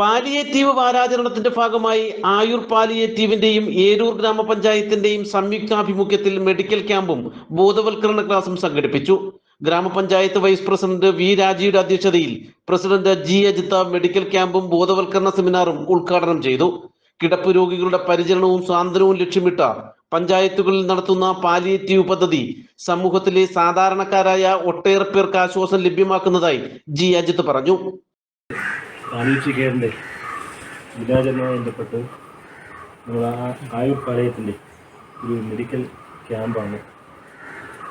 Palliative വാരാചരണത്തിന്റെ ഭാഗമായി ആയുർ പാലിയേറ്റീവിന്റെയും Eroor ഗ്രാമപഞ്ചായത്തിന്റെയും സംയുക്താഭിമുഖ്യത്തിൽ medical ക്യാമ്പും ബോധവൽക്കരണ ക്ലാസും സംഘടിപ്പിച്ചു. ഗ്രാമപഞ്ചായത്ത് വൈസ് പ്രസിഡന്റ് വി രാജിയുടെ അധ്യക്ഷതയിൽ പ്രസിഡന്റ് ജി അജിത്ത മെഡിക്കൽ ക്യാമ്പും ബോധവൽക്കരണ സെമിനാറും ഉദ്ഘാടനം ചെയ്തു. കിടപ്പ് രോഗികളുടെ പരിചരണവും സ്വാതന്ത്ര്യവും ലക്ഷ്യമിട്ട പഞ്ചായത്തുകളിൽ നടത്തുന്ന പാലിയേറ്റീവ് പദ്ധതി സമൂഹത്തിലെ സാധാരണക്കാരായ ഒട്ടേറെ പേർക്ക് ആശ്വാസം ലഭ്യമാക്കുന്നതായി ജി അജിത്ത് പറഞ്ഞു. പാലിയേറ്റീവ് കെയറിന്റെ ദിനാചരണവുമായി ബന്ധപ്പെട്ട് നമ്മൾ ആയുർ പാലയത്തിന്റെ ഒരു മെഡിക്കൽ ക്യാമ്പാണ്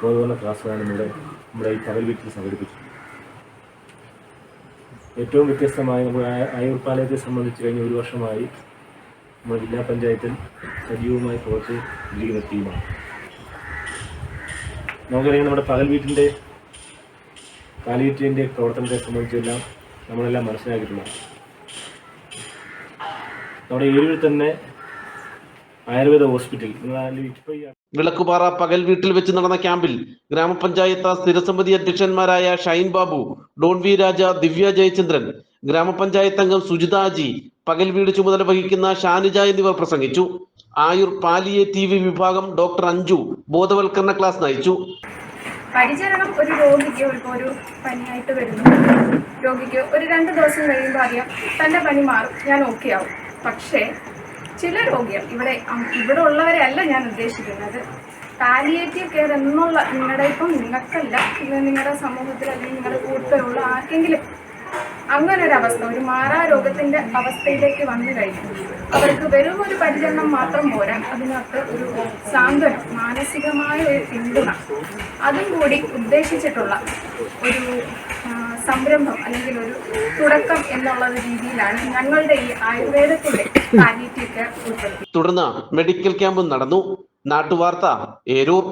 ബോധവന ക്ലാസ്സാണ് നമ്മുടെ നമ്മുടെ ഈ പകൽ വീട്ടിൽ സംഘടിപ്പിച്ചത് ഏറ്റവും വ്യത്യസ്തമായി നമ്മൾ ആയുർ പാലയത്തെ സംബന്ധിച്ച് കഴിഞ്ഞ ഒരു വർഷമായി നമ്മുടെ ജില്ലാ പഞ്ചായത്തിൽ സജീവമായി പ്രവർത്തിച്ചിരിക്കുന്ന ടീമാണ്. നമുക്കറിയാം നമ്മുടെ പകൽ വീട്ടിന്റെ കാലിയറ്റിന്റെ പ്രവർത്തനത്തെ സംബന്ധിച്ചെല്ലാം നമ്മളെല്ലാം മനസ്സിലാക്കിയിട്ടുള്ളത് നമ്മുടെ ഏരിയയിൽ തന്നെ ആയുർവേദ ഹോസ്പിറ്റൽ. വിളക്കുപാറ പകൽ വീട്ടിൽ വെച്ച് നടന്ന ക്യാമ്പിൽ ഗ്രാമപഞ്ചായത്ത് സ്ഥിരസമിതി അധ്യക്ഷന്മാരായ ഷൈൻ ബാബു ഡോൺ വി രാജ ദിവ്യ ജയചന്ദ്രൻ ഗ്രാമപഞ്ചായത്ത് അംഗം സുജിതാജി പകൽ വീട് ചുമതല വഹിക്കുന്ന ഷാനിജ എന്നിവർ പ്രസംഗിച്ചു. ആയുർ പാലിയേറ്റീവ് വിഭാഗം ഡോക്ടർ അഞ്ജു ബോധവൽക്കരണ ക്ലാസ് നയിച്ചു. പരിചരണം ഒരു രോഗിക്ക് ഇപ്പോൾ ഒരു പനിയായിട്ട് വരുന്നു. രോഗിക്ക് ഒരു രണ്ട് ദിവസം കഴിയുമ്പോൾ അറിയാം തന്റെ പനി മാറും. ഞാൻ ഓക്കെ ആവും. പക്ഷേ ചില രോഗികൾ ഇവിടെ ഇവിടെ ഉള്ളവരെ അല്ല ഞാൻ ഉദ്ദേശിക്കുന്നത്. പാലിയേറ്റീവ് കെയർ എന്നുള്ള നിങ്ങളുടെ ഇപ്പം നിങ്ങൾക്കല്ല ഇത് നിങ്ങളുടെ സമൂഹത്തിൽ അല്ലെങ്കിൽ നിങ്ങളുടെ കൂട്ടത്തിലുള്ള ആർക്കെങ്കിലും അങ്ങനെ ഒരു അവസ്ഥ ഒരു മാറാ രോഗത്തിന്റെ അവസ്ഥയിലേക്ക് വന്നു കഴിഞ്ഞു. അവർക്ക് വെറും ഒരു പരിചരണം മാത്രം പോരാ അതിനകത്ത് ഒരു സാന്ത്വനം മാനസികമായ ഒരു പിന്തുണ. അതും കൂടി ഉദ്ദേശിച്ചിട്ടുള്ള ഒരു സംരംഭം അല്ലെങ്കിൽ ഒരു തുടക്കം എന്നുള്ള രീതിയിലാണ് ഞങ്ങളുടെ ഈ ആയുർവേദത്തിന്റെ തുടർന്ന് മെഡിക്കൽ ക്യാമ്പ് നടന്നു. നാട്ടുവാർത്ത ഏരൂർ.